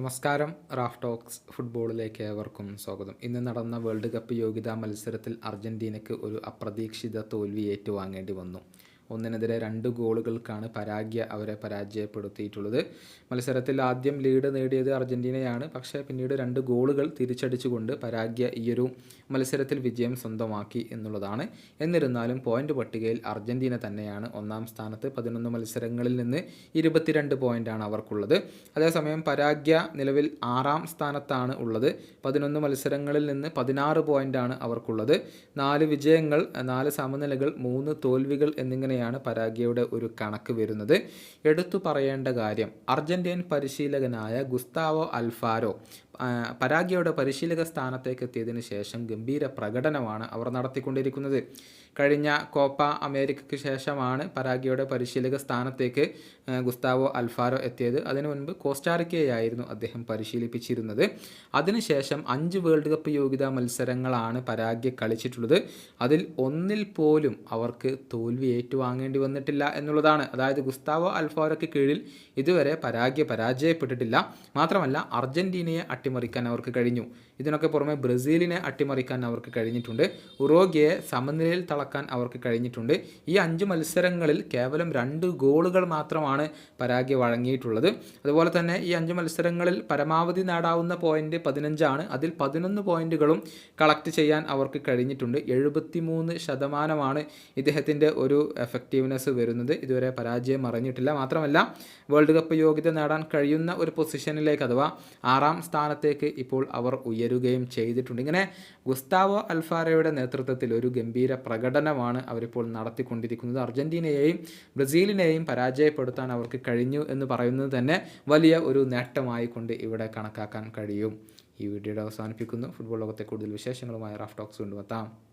നമസ്കാരം Raf talks ഫുട്ബോളിലേക്ക് ഏവർക്കും സ്വാഗതം. ഇന്ന് നടന്ന വേൾഡ് കപ്പ് യോഗ്യതാ മത്സരത്തിൽ അർജന്റീനയ്ക്ക് ഒരു അപ്രതീക്ഷിത തോൽവി ഏറ്റുവാങ്ങേണ്ടി വന്നു. ഒന്നിനെതിരെ രണ്ട് ഗോളുകൾക്കാണ് പരാഗ്യ അവരെ പരാജയപ്പെടുത്തിയിട്ടുള്ളത്. മത്സരത്തിൽ ആദ്യം ലീഡ് നേടിയത് അർജന്റീനയാണ് പക്ഷേ പിന്നീട് രണ്ട് ഗോളുകൾ തിരിച്ചടിച്ചുകൊണ്ട് പരാഗ്യ ഈയൊരു മത്സരത്തിൽ വിജയം സ്വന്തമാക്കി എന്നുള്ളതാണ്. എന്നിരുന്നാലും പോയിന്റ് പട്ടികയിൽ അർജന്റീന തന്നെയാണ് ഒന്നാം സ്ഥാനത്ത്. പതിനൊന്ന് മത്സരങ്ങളിൽ നിന്ന് ഇരുപത്തിരണ്ട് പോയിന്റാണ് അവർക്കുള്ളത്. അതേസമയം പരാഗ്യ നിലവിൽ ആറാം സ്ഥാനത്താണ് ഉള്ളത്. പതിനൊന്ന് മത്സരങ്ങളിൽ നിന്ന് പതിനാറ് പോയിന്റാണ് അവർക്കുള്ളത്. നാല് വിജയങ്ങൾ നാല് സമനിലകൾ മൂന്ന് തോൽവികൾ എന്നിങ്ങനെയാണ് പരാഗ്യയുടെ ഒരു കണക്ക് വരുന്നത്. എടുത്തു പറയേണ്ട കാര്യം അർജന്റീൻ പരിശീലകനായ ഗുസ്താവോ അൽഫാരോ പരാഗ്യയുടെ പരിശീലക സ്ഥാനത്തേക്ക് എത്തിയതിന് ശേഷം ഗംഭീര പ്രകടനമാണ് അവർ നടത്തിക്കൊണ്ടിരിക്കുന്നത്. കഴിഞ്ഞ കോപ്പ അമേരിക്കയ്ക്ക് ശേഷമാണ് പരാഗ്യയുടെ പരിശീലക സ്ഥാനത്തേക്ക് ഗുസ്താവോ അൽഫാരോ എത്തിയത്. അതിനു മുൻപ് കോസ്റ്റാറിക്കയായിരുന്നു അദ്ദേഹം പരിശീലിപ്പിച്ചിരുന്നത്. അതിനുശേഷം അഞ്ച് വേൾഡ് കപ്പ് യോഗ്യതാ മത്സരങ്ങളാണ് പരാഗ്യ കളിച്ചിട്ടുള്ളത്. അതിൽ ഒന്നിൽ പോലും അവർക്ക് തോൽവി ഏറ്റുവാങ്ങേണ്ടി വന്നിട്ടില്ല എന്നുള്ളതാണ്. അതായത് ഗുസ്താവോ അൽഫാരോയ്ക്ക് കീഴിൽ ഇതുവരെ പരാഗ്യ പരാജയപ്പെട്ടിട്ടില്ല. മാത്രമല്ല അർജന്റീനയെ അട്ടിമറിക്കാൻ അവർക്ക് കഴിഞ്ഞു. ഇതിനൊക്കെ പുറമെ ബ്രസീലിനെ അട്ടിമറിക്കാൻ അവർക്ക് കഴിഞ്ഞിട്ടുണ്ട്. ഉറോഗ്യയെ സമനിലയിൽ തളക്കാൻ അവർക്ക് കഴിഞ്ഞിട്ടുണ്ട്. ഈ അഞ്ച് മത്സരങ്ങളിൽ കേവലം രണ്ട് ഗോളുകൾ മാത്രമാണ് പരാഗ്യ വഴങ്ങിയിട്ടുള്ളത്. അതുപോലെ തന്നെ ഈ അഞ്ച് മത്സരങ്ങളിൽ പരമാവധി നേടാവുന്ന പോയിന്റ് പതിനഞ്ചാണ്. അതിൽ പതിനൊന്ന് പോയിന്റുകളും കളക്ട് ചെയ്യാൻ അവർക്ക് കഴിഞ്ഞിട്ടുണ്ട്. എഴുപത്തിമൂന്ന് ശതമാനമാണ് ഇദ്ദേഹത്തിന്റെ ഒരു എഫക്റ്റീവ്നെസ് വരുന്നത്. ഇതുവരെ പരാജയം അറിഞ്ഞിട്ടില്ല. മാത്രമല്ല വേൾഡ് കപ്പ് യോഗ്യത നേടാൻ കഴിയുന്ന ഒരു പൊസിഷനിലേക്ക് അഥവാ ആറാം സ്ഥാനത്തേക്ക് ഇപ്പോൾ അവർ ഉയരുകയും ചെയ്തിട്ടുണ്ട്. ഇങ്ങനെ ഗുസ്താവോ അൽഫാരയുടെ നേതൃത്വത്തിൽ ഒരു ഗംഭീര പ്രകടനമാണ് അവരിപ്പോൾ നടത്തിക്കൊണ്ടിരിക്കുന്നത്. അർജന്റീനയെയും ബ്രസീലിനെയും പരാജയപ്പെടുത്താൻ അവർക്ക് കഴിഞ്ഞു എന്ന് പറയുന്നത് തന്നെ വലിയ ഒരു നേട്ടമായി കൊണ്ട് ഇവിടെ കണക്കാക്കാൻ കഴിയും. ഈ വീഡിയോയുടെ അവസാനിപ്പിക്കുന്നു. ഫുട്ബോൾ ലോകത്തെ കൂടുതൽ വിശേഷങ്ങളുമായി റാഫ് ടോക്സ് കൊണ്ടുവെത്താം.